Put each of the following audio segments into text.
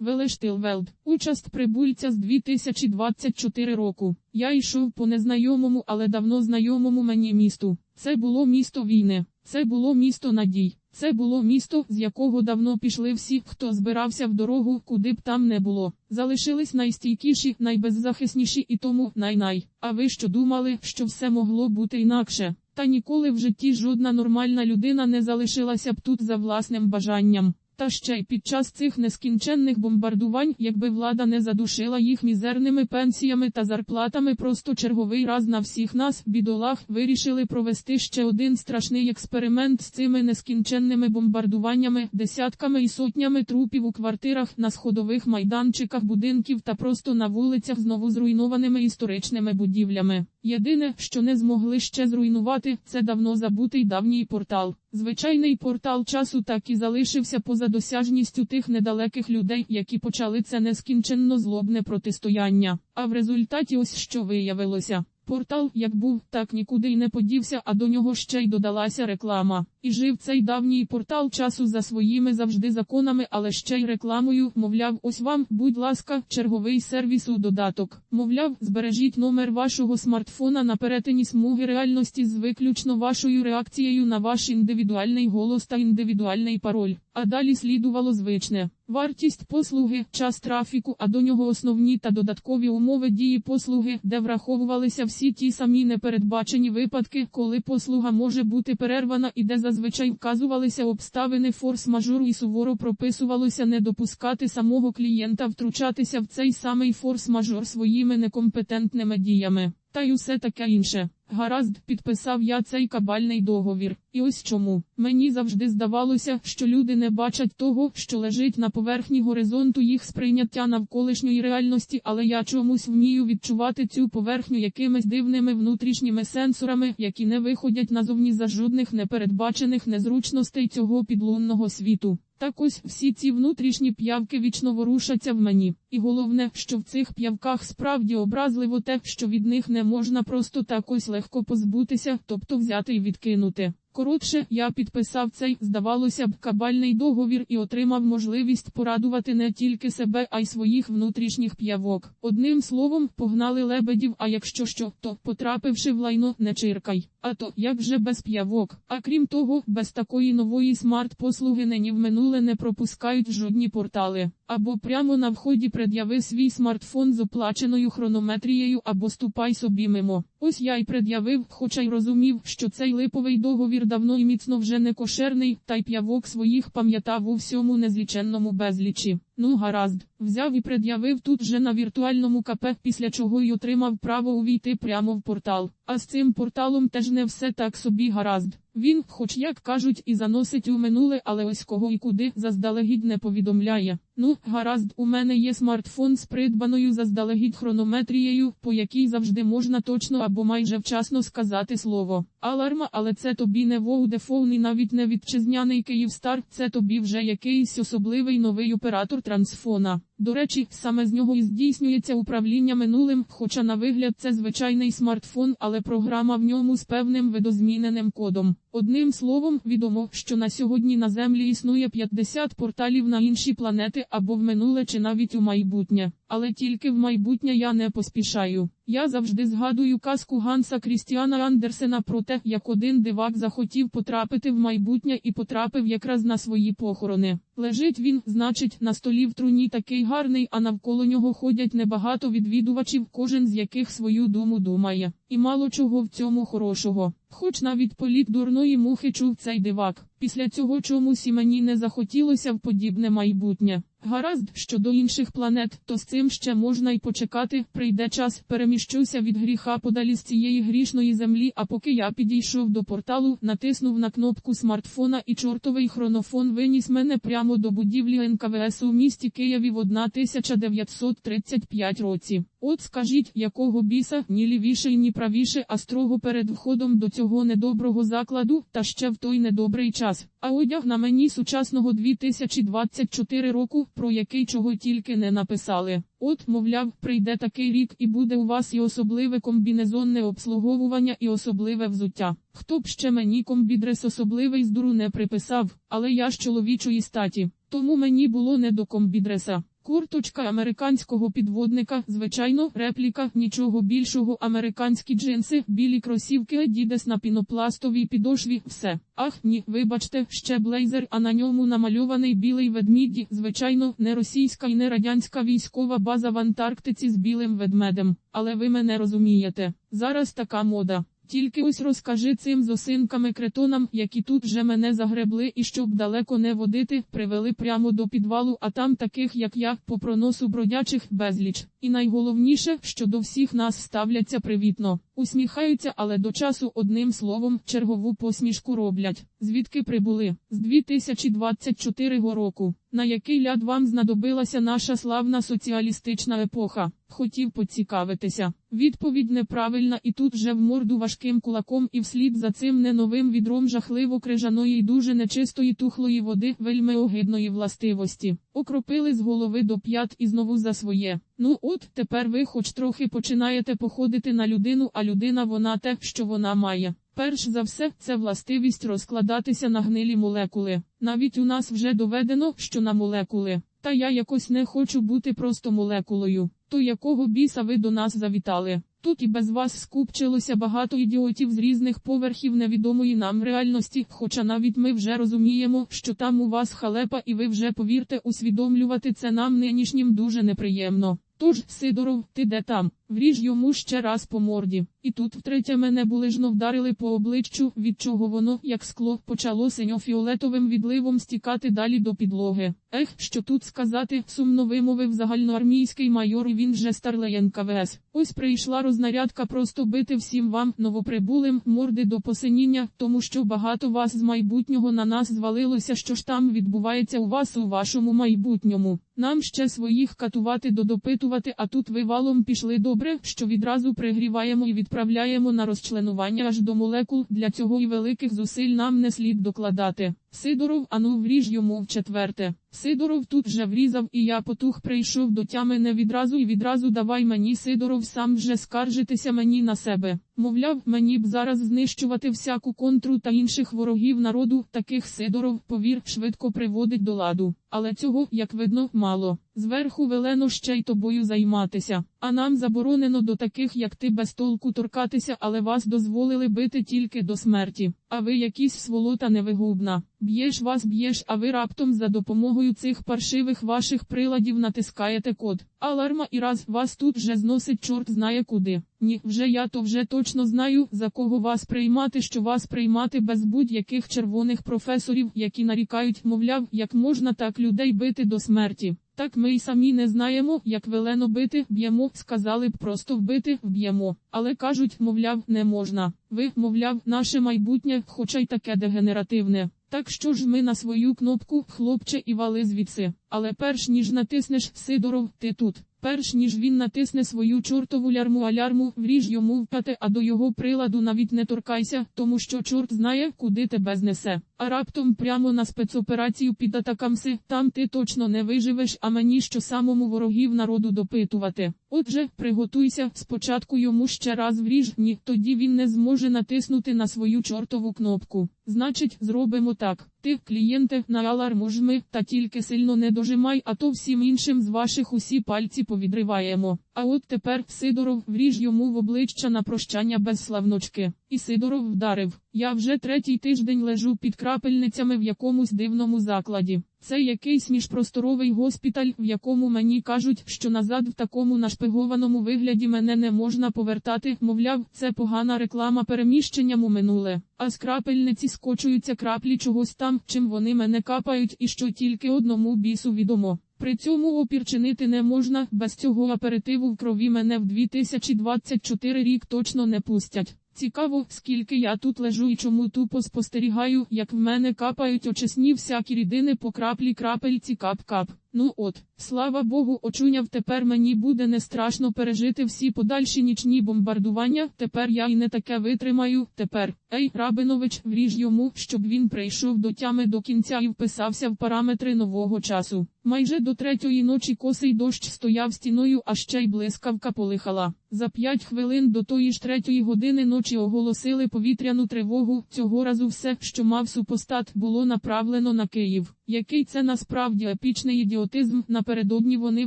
Велештилвелд. Участь прибульця з 2024 року. Я йшов по незнайомому, але давно знайомому мені місту. Це було місто війни. Це було місто надій. Це було місто, з якого давно пішли всі, хто збирався в дорогу, куди б там не було. Залишились найстійкіші, найбеззахисніші і тому най-най. А ви що думали, що все могло бути інакше? Та ніколи в житті жодна нормальна людина не залишилася б тут за власним бажанням. Та ще й під час цих нескінченних бомбардувань, якби влада не задушила їх мізерними пенсіями та зарплатами, просто черговий раз на всіх нас, бідолах, вирішили провести ще один страшний експеримент з цими нескінченними бомбардуваннями, десятками і сотнями трупів у квартирах, на сходових майданчиках будинків та просто на вулицях знову зруйнованими історичними будівлями. Єдине, що не змогли ще зруйнувати, це давно забутий давній портал. Звичайний портал часу так і залишився поза досяжністю тих недалеких людей, які почали це нескінченно злобне протистояння. А в результаті ось що виявилося. Портал, як був, так нікуди й не подівся, а до нього ще й додалася реклама. І жив цей давній портал часу за своїми завжди законами, але ще й рекламою, мовляв, ось вам, будь ласка, черговий сервіс у додаток. Мовляв, збережіть номер вашого смартфона на перетині смуги реальності з виключно вашою реакцією на ваш індивідуальний голос та індивідуальний пароль. А далі слідувало звичне. Вартість послуги, час трафіку, а до нього основні та додаткові умови дії послуги, де враховувалися всі ті самі непередбачені випадки, коли послуга може бути перервана і де зазвичай вказувалися обставини форс-мажору і суворо прописувалося не допускати самого клієнта втручатися в цей самий форс-мажор своїми некомпетентними діями. Та й усе таке інше. Гаразд, підписав я цей кабальний договір. І ось чому. Мені завжди здавалося, що люди не бачать того, що лежить на поверхні горизонту їх сприйняття навколишньої реальності, але я чомусь вмію відчувати цю поверхню якимись дивними внутрішніми сенсорами, які не виходять назовні за жодних непередбачених незручностей цього підлунного світу. Так ось всі ці внутрішні п'явки вічно ворушаться в мені. І головне, що в цих п'явках справді образливо те, що від них не можна просто так ось легко позбутися, тобто взяти і відкинути. Коротше, я підписав цей, здавалося б, кабальний договір і отримав можливість порадувати не тільки себе, а й своїх внутрішніх п'явок. Одним словом, погнали лебедів, а якщо що, то, потрапивши в лайно, не чиркай. А то, як же без п'явок. А крім того, без такої нової смарт-послуги нині в минуле не пропускають жодні портали. Або прямо на вході пред'яви свій смартфон з оплаченою хронометрією, або ступай собі мимо. Ось я й пред'явив, хоча й розумів, що цей липовий договір давно і міцно вже не кошерний, та й п'явок своїх пам'ятав у всьому незліченному безлічі. Ну гаразд, взяв і пред'явив тут же на віртуальному КП, після чого й отримав право увійти прямо в портал. А з цим порталом теж не все так собі гаразд. Він, хоч як кажуть, і заносить у минуле, але ось кого і куди заздалегідь не повідомляє. Ну, гаразд, у мене є смартфон з придбаною заздалегідь хронометрією, по якій завжди можна точно або майже вчасно сказати слово. Аларма, але це тобі не Воудефон і навіть не вітчизняний Київстар, це тобі вже якийсь особливий новий оператор трансфона. До речі, саме з нього і здійснюється управління минулим, хоча на вигляд це звичайний смартфон, але програма в ньому з певним видозміненим кодом. Одним словом, відомо, що на сьогодні на Землі існує 50 порталів на інші планети або в минуле чи навіть у майбутнє. Але тільки в майбутнє я не поспішаю. Я завжди згадую казку Ганса Крістіана Андерсена про те, як один дивак захотів потрапити в майбутнє і потрапив якраз на свої похорони. Лежить він, значить, на столі в труні такий гарний, а навколо нього ходять небагато відвідувачів, кожен з яких свою думу думає. І мало чого в цьому хорошого. Хоч навіть політ дурної мухи чув цей дивак. Після цього чомусь і мені не захотілося в подібне майбутнє. Гаразд, щодо інших планет, то з цим ще можна й почекати, прийде час, переміщуся від гріха подалі з цієї грішної землі, а поки я підійшов до порталу, натиснув на кнопку смартфона і чортовий хронофон виніс мене прямо до будівлі НКВС у місті Києві в 1935 році. От скажіть, якого біса, ні лівіше, ні правіше, а строго перед входом до цього недоброго закладу, та ще в той недобрий час. А одяг на мені сучасного 2024 року, про який чого тільки не написали. От, мовляв, прийде такий рік і буде у вас і особливе комбінезонне обслуговування, і особливе взуття. Хто б ще мені комбідрес особливий з дуру не приписав, але я ж чоловічої статі, тому мені було не до комбідреса. Курточка американського підводника, звичайно, репліка, нічого більшого, американські джинси, білі кросівки, дідес на пінопластовій підошві, все. Ах, ні, вибачте, ще блейзер, а на ньому намальований білий ведмідь, звичайно, не російська і не радянська військова база в Антарктиці з білим ведмедем. Але ви мене розумієте, зараз така мода. Тільки ось розкажи цим зосинками кретонам, які тут вже мене загребли і щоб далеко не водити, привели прямо до підвалу, а там таких, як я, по проносу бродячих безліч. І найголовніше, що до всіх нас ставляться привітно, усміхаються, але до часу одним словом чергову посмішку роблять. Звідки прибули? З 2024 року. На який ляд вам знадобилася наша славна соціалістична епоха? Хотів поцікавитися. Відповідь неправильна, і тут же в морду важким кулаком, і вслід за цим не новим відром жахливо крижаної й дуже нечистої тухлої води, вельми огидної властивості. Окропили з голови до п'ят і знову за своє. Ну от тепер ви хоч трохи починаєте походити на людину, а людина вона те, що вона має. Перш за все, це властивість розкладатися на гнилі молекули. Навіть у нас вже доведено, що на молекули. Та я якось не хочу бути просто молекулою. То якого біса ви до нас завітали? Тут і без вас скупчилося багато ідіотів з різних поверхів невідомої нам реальності, хоча навіть ми вже розуміємо, що там у вас халепа, і ви вже повірте, усвідомлювати це нам нинішнім дуже неприємно. Тож, Сидоров, ти де там? Вріж йому ще раз по морді. І тут втретє мене булижно вдарили по обличчю, від чого воно, як скло, почало синьо-фіолетовим відливом стікати далі до підлоги. Ех, що тут сказати, сумно вимовив загальноармійський майор, і він же старлеєн КВС. Ось прийшла рознарядка просто бити всім вам, новоприбулим, морди до посиніння, тому що багато вас з майбутнього на нас звалилося, що ж там відбувається у вас у вашому майбутньому. Нам ще своїх катувати додопитувати, а тут ви валом пішли добре, що відразу пригріваємо і відправляємо на розчленування аж до молекул. Для цього і великих зусиль нам не слід докладати. Сидоров, ану вріж йому в четверте. Сидоров тут вже врізав, і я потух прийшов до тями не відразу і відразу давай мені Сидоров сам вже скаржитися мені на себе. Мовляв, мені б зараз знищувати всяку контру та інших ворогів народу, таких Сидоров, повір, швидко приводить до ладу. Але цього, як видно, мало. Зверху велено ще й тобою займатися. А нам заборонено до таких, як ти, без толку торкатися, але вас дозволили бити тільки до смерті. А ви якісь сволота невигубна. Б'єш вас б'єш, а ви раптом за допомогою цих паршивих ваших приладів натискаєте код. Аларма і раз вас тут вже зносить чорт знає куди. Ні, вже я то вже точно знаю, за кого вас приймати, що вас приймати без будь-яких червоних професорів, які нарікають, мовляв, як можна так людей бити до смерті. Так ми й самі не знаємо, як велено бити, б'ємо, сказали б просто вбити, вб'ємо. Але кажуть, мовляв, не можна. Ви, мовляв, наше майбутнє, хоча й таке дегенеративне. Так що ж ми на свою кнопку, хлопче, і вали звідси. Але перш ніж натиснеш Сидоров, ти тут. Перш ніж він натисне свою чортову лярму алярму, вріж йому вп'яти, а до його приладу навіть не торкайся, тому що чорт знає, куди тебе знесе. А раптом прямо на спецоперацію під атакамси, там ти точно не виживеш, а мені що самому ворогів народу допитувати. Отже, приготуйся, спочатку йому ще раз вріж, ні, тоді він не зможе натиснути на свою чортову кнопку. Значить, зробимо так. Ти, клієнте, на аларму жми, та тільки сильно не дожимай, а то всім іншим з ваших усі пальці повідриваємо. А от тепер Сидоров вріж йому в обличчя на прощання без славночки. І Сидоров вдарив. Я вже третій тиждень лежу під крапельницями в якомусь дивному закладі. Це якийсь міжпросторовий госпіталь, в якому мені кажуть, що назад в такому нашпигованому вигляді мене не можна повертати. Мовляв, це погана реклама переміщенням у минуле. А з крапельниці скочуються краплі чогось там, чим вони мене капають, і що тільки одному бісу відомо. При цьому опір чинити не можна, без цього аперитиву в крові мене в 2024 рік точно не пустять. Цікаво, скільки я тут лежу і чому тупо спостерігаю, як в мене капають очисні всякі рідини по краплі крапельці кап-кап. Ну от, слава Богу, очуняв тепер мені буде не страшно пережити всі подальші нічні бомбардування. Тепер я і не таке витримаю. Тепер, ей, Рабинович, вріж йому, щоб він прийшов до тями до кінця і вписався в параметри нового часу. Майже до третьої ночі косий дощ стояв стіною, а ще й блискавка полихала. За п'ять хвилин до тої ж третьої години ночі оголосили повітряну тривогу. Цього разу все, що мав супостат, було направлено на Київ. Який це насправді епічний ідіот патріотизм. Напередодні вони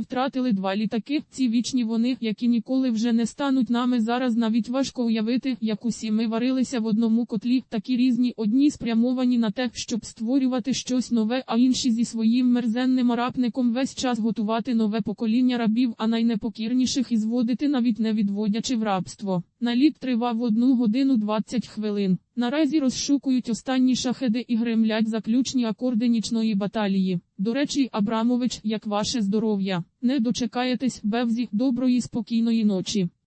втратили два літаки. Ці вічні вони, які ніколи вже не стануть нами. Зараз навіть важко уявити, як усі ми варилися в одному котлі, такі різні, одні спрямовані на те, щоб створювати щось нове, а інші зі своїм мерзенним арапником весь час готувати нове покоління рабів, а найнепокірніших і зводити навіть не відводячи в рабство. Наліт тривав 1 годину 20 хвилин. Наразі розшукують останні шахеди і гремлять заключні акорди нічної баталії. До речі, Абрамович, як ваше здоров'я? Не дочекаєтесь, Бевзі, доброї спокійної ночі.